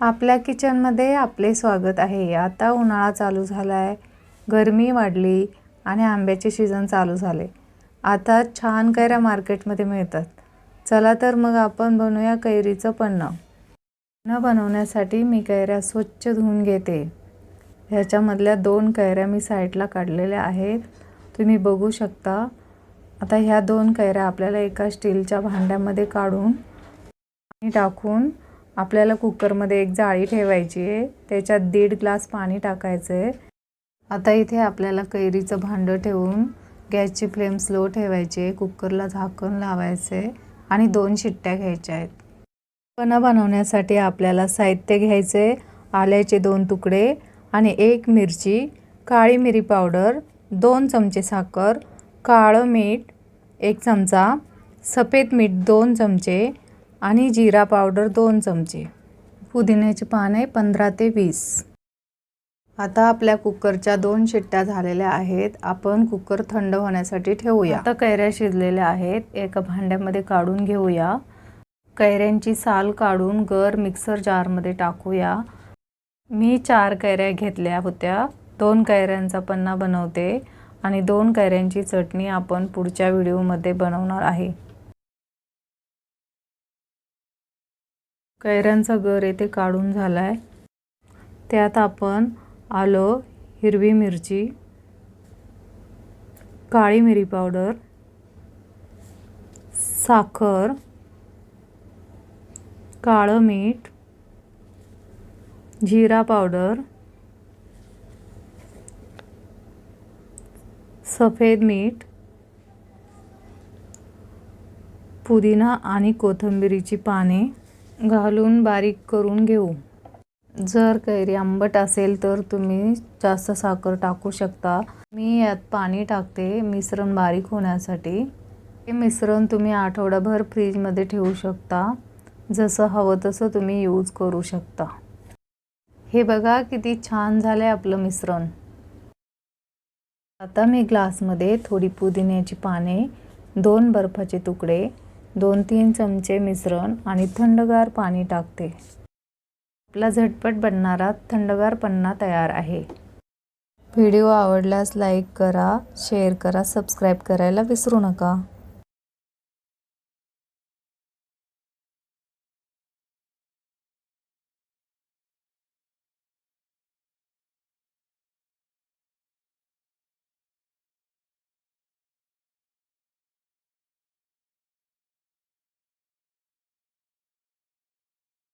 आपल्या किचनमध्ये आपले स्वागत आहे. आता उन्हाळा चालू झाला आहे गरमी वाढली आणि आंब्याचे सीझन चालू झाले. आता छान कैऱ्या मार्केटमध्ये मिळतात. चला तर मग आपण बनवूया कैरीचं पन्नं पन्नं बनवण्यासाठी मी कैऱ्या स्वच्छ धुवून घेते. ह्याच्यामधल्या दोन कैऱ्या मी साईडला काढलेल्या आहेत. तुम्ही बघू शकता. आता ह्या दोन कैऱ्या आपल्याला एका स्टीलच्या भांड्यामध्ये काढून आणि टाकून आपल्याला कुकरमध्ये एक जाळी ठेवायची आहे. त्याच्यात दीड ग्लास पाणी टाकायचं आहे. आता इथे आपल्याला कैरीचं भांडं ठेवून गॅसची फ्लेम स्लो ठेवायची आहे. कुकरला झाकण लावायचं आहे आणि दोन शिट्ट्या घ्यायच्या आहेत. पणा बनवण्यासाठी आपल्याला साहित्य घ्यायचे आहे. आल्याचे दोन तुकडे आणि एक मिरची काळी मिरी पावडर दोन चमचे साखर काळं मीठ एक चमचा सफेद मीठ दोन चमचे आणि जिरा पावडर दोन चमचे. पुदिन्याची पाने पंधरा ते वीस. आता आपल्या कुकरच्या दोन शिट्ट्या झालेल्या आहेत. आपण कुकर थंड होण्यासाठी ठेवूया. आता कैऱ्या शिजलेल्या आहेत. एका भांड्यामध्ये काढून घेऊया. कैऱ्यांची साल काढून गर मिक्सर जारमध्ये टाकूया. मी चार कैऱ्या घेतल्या होत्या. दोन कैऱ्यांचा पन्ना बनवते आणि दोन कैऱ्यांची चटणी आपण पुढच्या व्हिडिओमध्ये बनवणार आहे. कैऱ्यांचा गर येथे काढून झाला आहे त्यात आपण आलं हिरवी मिरची काळी मिरी पावडर साखर काळं मीठ जिरा पावडर सफेद मीठ पुदिना आणि कोथिंबिरीची पाने घालून बारीक करून घेऊ. जर कैरी आंबट असेल तर तुम्ही जास्त साखर टाकू शकता. मी यात पाणी टाकते मिश्रण बारीक होण्यासाठी. हे मिश्रण तुम्ही आठवडाभर फ्रीजमध्ये ठेवू शकता. जसं हवं तसं तुम्ही यूज करू शकता. हे बघा किती छान झालं आहे आपलं मिश्रण. आता मी ग्लासमध्ये थोडी पुदिन्याची पाने दोन बर्फाचे तुकडे दोन तीन चमचे मिश्रण आणि थंडगार पाणी टाकते. आपला झटपट बनणारा थंडगार पन्ना तयार आहे. व्हिडिओ आवडल्यास लाईक करा शेअर करा सबस्क्राईब करायला विसरू नका.